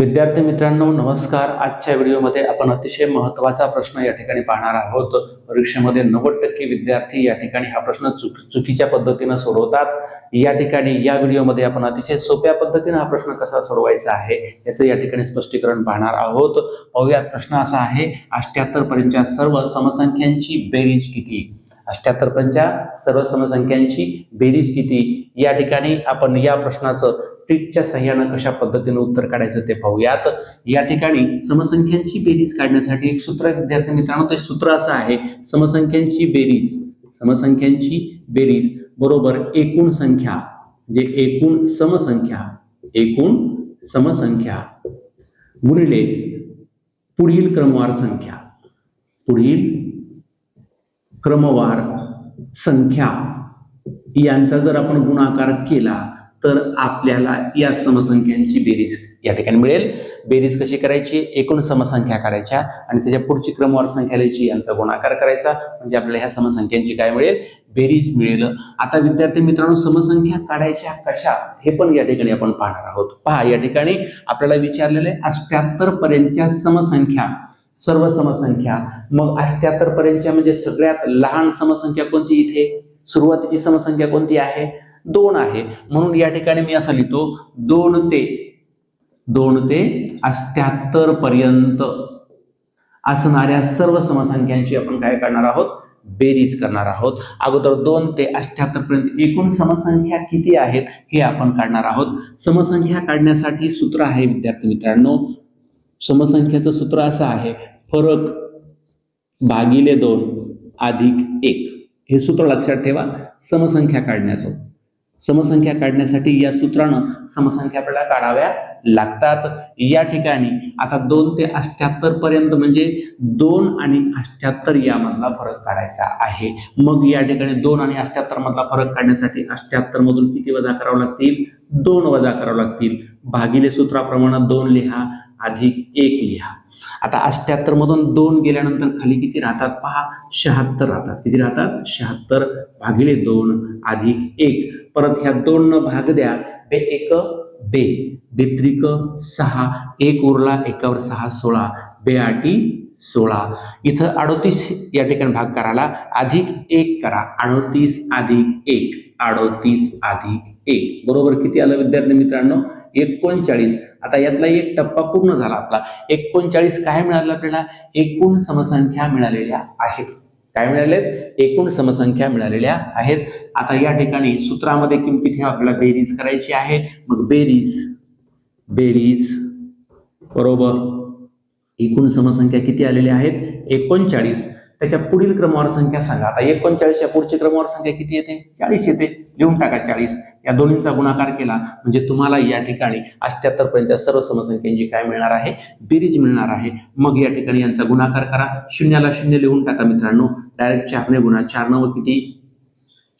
विद्यार्थी मित्रांनो नमस्कार. आजच्या व्हिडिओमध्ये आपण अतिशय महत्त्वाचा प्रश्न या ठिकाणी पाहणार आहोत. परीक्षेमध्ये नव्वद टक्के विद्यार्थी या ठिकाणी हा प्रश्न चुक चुकीच्या पद्धतीनं सोडवतात. या ठिकाणी या व्हिडिओमध्ये आपण अतिशय सोप्या पद्धतीनं हा प्रश्न कसा सोडवायचा आहे याचं या ठिकाणी स्पष्टीकरण पाहणार आहोत. पाहूयात प्रश्न असा आहे अष्ट्याहत्तर पर्यंतच्या सर्व समसंख्यांची बेरीज किती? अष्ट्याहत्तर पर्यंतच्या सर्व समसंख्यांची बेरीज किती? या ठिकाणी आपण या प्रश्नाचं टिकच्या सह्यानं कशा पद्धतीने उत्तर काढायचं ते पाहूयात. या ठिकाणी समसंख्यांची बेरीज काढण्यासाठी एक सूत्र विद्यार्थी मित्रांनो ते सूत्र असं आहे. समसंख्यांची बेरीज समसंख्यांची बेरीज बरोबर एकूण संख्या म्हणजे एकूण समसंख्या एकूण समसंख्या गुणिले पुढील क्रमवार संख्या पुढील क्रमवार संख्या. यांचा जर आपण गुणाकार केला तर आपल्याला या समसंख्यांची बेरीज या ठिकाणी मिळेल. बेरीज कशी करायची? एकूण समसंख्या काढायच्या आणि त्याच्या पुढची क्रमवार संख्या लिहायची यांचा गुणाकार करायचा. म्हणजे आपल्याला ह्या समसंख्यांची काय मिळेल? बेरीज मिळेल. आता विद्यार्थी मित्रांनो समसंख्या काढायच्या कशा? हे पण या ठिकाणी आपण पाहणार आहोत. पहा या ठिकाणी आपल्याला विचारलेले अष्ट्याहत्तर पर्यंतच्या समसंख्या सर्व समसंख्या. मग अष्ट्याहत्तर पर्यंतच्या म्हणजे सगळ्यात लहान समसंख्या कोणती इथे? सुरुवातीची समसंख्या कोणती आहे? दोन आहे. म्हणून या ठिकाणी मी असं लिहितो दोन ते दोन ते अष्ट्याहत्तर पर्यंत असणाऱ्या सर्व समसंख्यांची आपण काय करणार आहोत? बेरीज करणार आहोत. अगोदर दोन ते अष्ट्याहत्तर पर्यंत एकूण समसंख्या किती आहेत हे आपण काढणार आहोत. समसंख्या काढण्यासाठी सूत्र आहे विद्यार्थी मित्रांनो. समसंख्याचं सूत्र असं आहे फरक भागिले दोन अधिक एक. हे सूत्र लक्षात ठेवा समसंख्या काढण्याचं. समसंख्या काढण्यासाठी या सूत्रानं समसंख्या आपल्याला काढाव्या लागतात. या ठिकाणी आता दोन ते अष्ट्याहत्तर पर्यंत म्हणजे दोन आणि अष्ट्याहत्तर यामधला फरक काढायचा आहे. मग या ठिकाणी दोन आणि अष्ट्याहत्तर मधला फरक काढण्यासाठी अष्ट्याहत्तर मधून किती वजा करावं लागतील? दोन वजा करावं लागतील. भागिले सूत्राप्रमाणे दोन लिहा अधिक एक लिहा. आता अष्ट्याहत्तर मधून दोन गेल्यानंतर खाली किती राहतात? पहा शहात्तर राहतात. किती राहतात? शहात्तर भागिले दोन अधिक एक. परत ह्या दोन न भाग द्या. बे एक बे. बेत्रिक सहा. एक उरला एकावर सहा सोळा. बे आठी सोळा. इथं अडोतीस या ठिकाणी भाग करायला. अधिक एक करा. अडोतीस अधिक एक. अडोतीस अधिक एक. बरोबर किती आलं विद्यार्थी मित्रांनो? एकोणचाळीस. आता यातला एक टप्पा पूर्ण झाला आपला. एकोणचाळीस काय मिळालं आपल्याला? एकूण समसंख्या मिळालेल्या आहेत. काय मिळालेत? एकूण समसंख्या मिळालेल्या आहेत. आता या ठिकाणी सूत्रामध्ये किमती ठेवा आपल्याला बेरीज करायची आहे. मग बेरीज बेरीज बरोबर. एकूण समसंख्या किती आलेल्या आहेत? एकोणचाळीस. त्याच्या पुढील क्रमवार संख्या सांगा. आता एकोणचाळीसच्या पुढची क्रमवार संख्या किती येते? चाळीस येते. लिहून टाका चाळीस. या दोन्हींचा गुणाकार केला म्हणजे तुम्हाला या ठिकाणी अठ्याहत्तर पर्यंतच्या सर्व समसंख्यांची काय मिळणार आहे? बेरीज मिळणार आहे. मग या ठिकाणी यांचा गुणाकार करा. शून्याला शून्य लिहून टाका मित्रांनो. डायरेक्ट चारने गुणा. चार नव किती?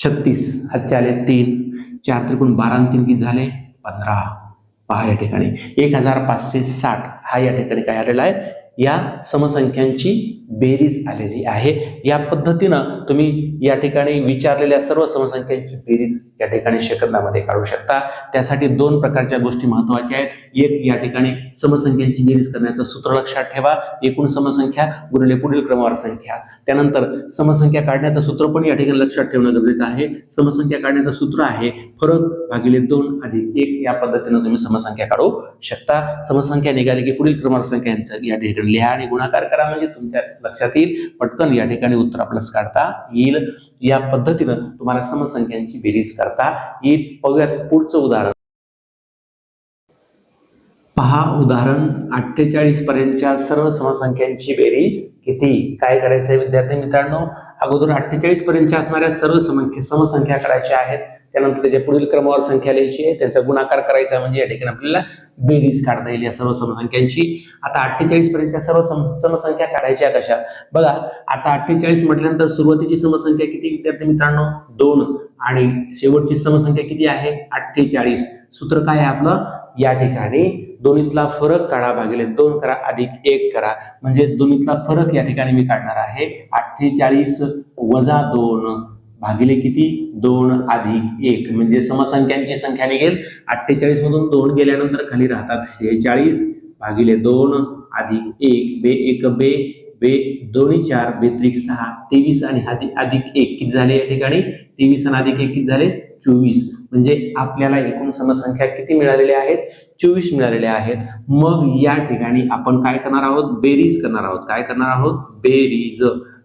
छत्तीस. हातचे आले तीन. चार त्रिकोण बारा तीन किती झाले? पंधरा. पहा या ठिकाणी. एक हजार पाचशे साठ. हा या ठिकाणी काय आलेला आहे? या समसंख्यांची बेरीज आलेली आहे. या पद्धतीनं तुम्ही या ठिकाणी विचारलेल्या सर्व समसंख्यांची बेरीज या ठिकाणी शकंदामध्ये काढू शकता. त्यासाठी दोन प्रकारच्या गोष्टी महत्त्वाच्या आहेत. एक या ठिकाणी समसंख्यांची बेरीज करण्याचं सूत्र लक्षात ठेवा. एकूण समसंख्या गुणिले पुढील क्रमवार संख्या. त्यानंतर समसंख्या काढण्याचं सूत्र पण या ठिकाणी लक्षात ठेवणं गरजेचं आहे. समसंख्या काढण्याचं सूत्र आहे फरक भागिले दोन अधिक एक. या पद्धतीनं तुम्ही समसंख्या काढू शकता. समसंख्या निघाली की पुढील क्रमवार संख्यांचं या ठिकाणी लिहा आणि गुणाकार करा. म्हणजे तुमच्या लक्षात येईल. पटकन या ठिकाणी उत्तर आपल्याला काढता येईल. या पद्धतीनं तुम्हाला समसंख्यांची बेरीज करता येईल. बघूयात पुढचं उदाहरण. पहा उदाहरण अठ्ठेचाळीस पर्यंतच्या सर्व समसंख्यांची बेरीज किती? काय करायचं आहे विद्यार्थी मित्रांनो? अगोदर अठ्ठेचाळीस पर्यंतच्या असणाऱ्या सर्व समसंख्या करायच्या आहेत. त्यानंतर त्याच्या पुढील क्रमावर संख्या लिहायची आहे. त्यांचा गुणाकार करायचा म्हणजे या ठिकाणी आपल्याला बेरीज काढता येईल या सर्व समसंख्यांची. आता अठ्ठेचाळीस पर्यंतच्या सर्व समसंख्या काढायच्या कशा बघा आता अठ्ठेचाळीस म्हटल्यानंतर सुरुवातीची समसंख्या किती विद्यार्थी मित्रांनो? दोन. आणि शेवटची समसंख्या किती आहे? अठ्ठेचाळीस. सूत्र काय आहे आपलं? या ठिकाणी दोन्हीतला फरक काढा भागिले दोन करा अधिक एक करा. म्हणजे दोन्हीतला फरक या ठिकाणी मी काढणार आहे. अठ्ठेचाळीस वजा दोन. भागिले किती? दोन अधिक एक. म्हणजे समसंख्यांची संख्या निघेल. अठ्ठेचाळीस मधून दोन गेल्यानंतर खाली राहतात शेहेचाळीस भागिले दोन अधिक एक. बे एक बे बे दोन्ही चार बेत्रिक सहा तेवीस आणि अधिक अधिक एक. किती झाले या ठिकाणी? तेवीस आणि अधिक एक किती झाले? चोवीस. म्हणजे आपल्याला एकूण समसंख्या किती मिळालेल्या आहेत? चोवीस मिळालेल्या आहेत. मग या ठिकाणी आपण काय करणार आहोत? बेरीज करणार आहोत. काय करणार आहोत? बेरीज.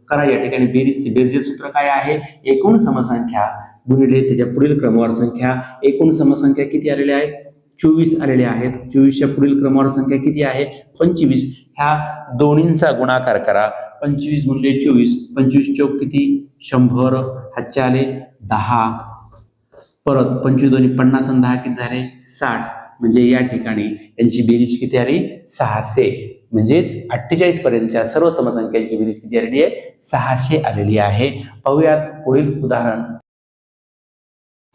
करा. या ठिकाणी बेरीजचे बेरीजचे सूत्र काय आहे? एकूण समसंख्या गुणिले त्याच्या पुढील क्रमवार संख्या. एकूण समसंख्या किती आलेल्या आहेत चोवीस आलेल्या आहेत. चोवीसच्या पुढील क्रमवार संख्या किती आहे? पंचवीस. ह्या दोन्हींचा गुणाकार करा. पंचवीस गुणिले चोवीस. पंचवीस चौक किती? शंभर. हातचे आले दहा. परत पंचवीस दोन्ही पन्नास आणि दहा किती झाले? साठ. म्हणजे या ठिकाणी यांची बेरीज किती आली? सहाशे. म्हणजेच अठ्ठेचाळीस पर्यंतच्या सर्व समसंख्यांची बेरीज किती आलेली आहे सहाशे आलेली आहे. पाहूयात पुढील उदाहरण.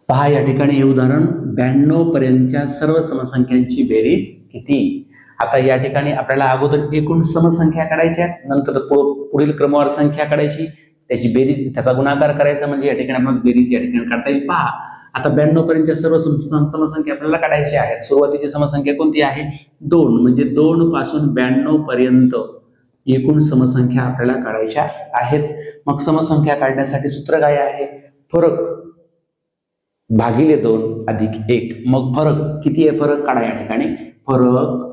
पहा या ठिकाणी हे उदाहरण. ब्याण्णव पर्यंतच्या सर्व समसंख्यांची बेरीज किती? आता या ठिकाणी आपल्याला अगोदर एकूण समसंख्या काढायच्या नंतर पुढील क्रमवार संख्या काढायची. त्याची बेरीज त्याचा गुणाकार करायचा म्हणजे या ठिकाणी आपण बेरीज या ठिकाणी काढता येईल. पहा आता ब्याण्णव पर्यंतच्या सर्व सम- समसंख्या आपल्याला काढायची आहेत. सुरुवातीची समसंख्या कोणती आहे? दोन. म्हणजे दोन पासून ब्याण्णव पर्यंत एकूण समसंख्या आपल्याला काढायच्या आहेत. मग समसंख्या काढण्यासाठी सूत्र काय आहे? फरक भागिले दोन अधिक एक. मग फरक किती आहे? फरक काढा या ठिकाणी. फरक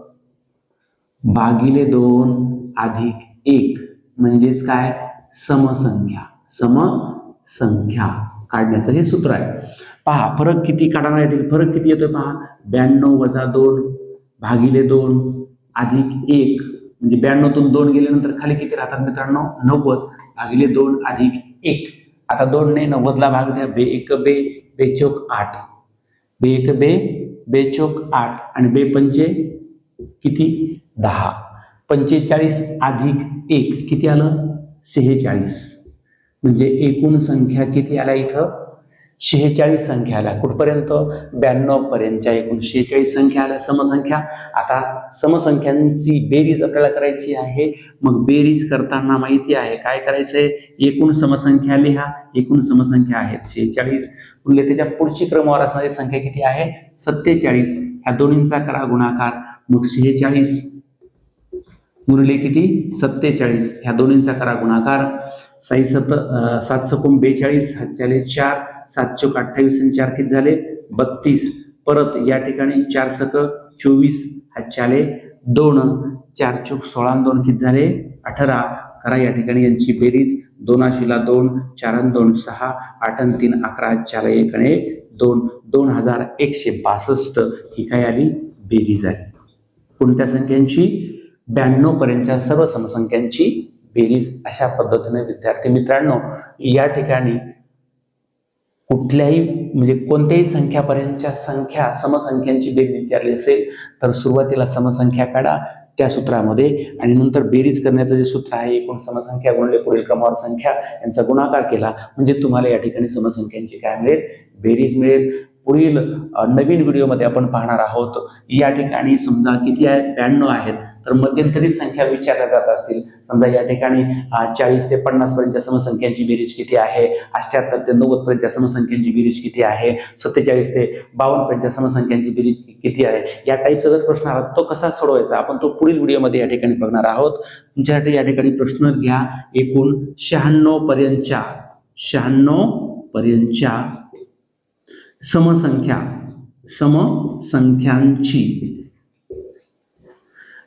भागिले दोन अधिक एक. म्हणजेच काय? समसंख्या. समसंख्या काढण्याचं हे सूत्र आहे. पहा फरक किती काढणार आहे फरक किती येतोय पहा? ब्याण्णव वजा दोन भागिले दोन अधिक एक. म्हणजे ब्याण्णवतून दोन गेल्यानंतर खाली किती राहतात मित्रांनो? नव्वद भागिले दोन अधिक एक. आता दोन ने नव्वदला भाग द्या. बे एक बे बेचोक आठ. बे एक बे बेचोक आठ. आणि बे पंचे किती? दहा. पंचेचाळीस अधिक एक. किती आलं? सेहेचाळीस. म्हणजे एकूण संख्या किती आल्या इथं? शेहेचाळीस संख्या आल्या. कुठपर्यंत? ब्याण्णव पर्यंतच्या एकूण शेहेचाळीस संख्या आल्या समसंख्या. आता समसंख्यांची बेरीज आपल्याला करायची आहे. मग बेरीज करताना माहिती आहे काय करायचंय? एकूण समसंख्या लिहा. एकूण समसंख्या आहेत शेहेचाळीस. म्हणजे त्याच्या पुढची क्रमवार असणारी संख्या किती आहे? सत्तेचाळीस. ह्या दोन्हींचा करा गुणाकार. मग शेहेचाळीस गुणिले किती? सत्तेचाळीस. ह्या दोन्हींचा करा गुणाकार. साई सत सात सकुम बेचाळीस सातचाळीस चार. सात अठ्ठावीस आणि चार किती झाले? बत्तीस. परत या ठिकाणी चार सक चोवीस हातच्याले दोन चार चौक सोळा दोन किती झाले? अठरा. करा या ठिकाणी यांची बेरीज. दोनाशीला दोन चार दोन सहा आठ आणि तीन अकरा चार एक आणि दोन. दोन हजार एकशे बासष्ट ही काय आली? बेरीज आली. कोणत्या संख्यांची? ब्याण्णव पर्यंतच्या सर्व समसंख्यांची बेरीज अशा पद्धतीने विद्यार्थी मित्रांनो या ठिकाणी कुठल्याही म्हणजे कोणत्याही संख्यापर्यंतच्या संख्या समसंख्यांची बेरीज विचारली असेल तर सुरुवातीला समसंख्या काढा त्या सूत्रामध्ये आणि नंतर बेरीज करण्याचं जे सूत्र आहे एकूण समसंख्या गुणले पुढील क्रमावर संख्या यांचा गुणाकार केला. म्हणजे तुम्हाला या ठिकाणी समसंख्यांची काय मिळेल? बेरीज मिळेल. पुढील नवीन व्हिडिओमध्ये आपण पाहणार आहोत. या ठिकाणी समजा किती आहेत? ब्याण्णव आहेत. तर मध्यंतरी संख्या विचारल्या जात असतील. समजा या ठिकाणी चाळीस ते पन्नास पर्यंतच्या समसंख्यांची बेरीज किती आहे? अठ्याहत्तर ते नव्वद पर्यंतच्या समसंख्यांची बेरीज किती आहे? सत्तेचाळीस ते बावन्न पर्यंतच्या समसंख्यांची बेरीज किती आहे? या टाईपचा जर प्रश्न आला तो कसा सोडवायचा? आपण तो पुढील व्हिडिओमध्ये या ठिकाणी बघणार आहोत. तुमच्यासाठी या ठिकाणी प्रश्न घ्या. एकूण शहाण्णव पर्यंतच्या शहाण्णव पर्यंतच्या समसंख्या समसंख्यांची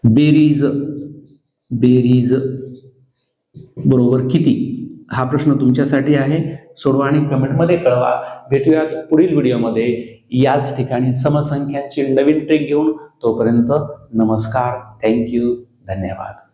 बेरीज बेरीज. बरोबर किती? हा प्रश्न तुमच्यासाठी आहे. सोडवा आणि कमेंटमध्ये कळवा. भेटूयात पुढील व्हिडिओमध्ये. याच ठिकाणी समसंख्यांची नवीन ट्रिक घेऊन तोपर्यंत नमस्कार. थँक्यू धन्यवाद.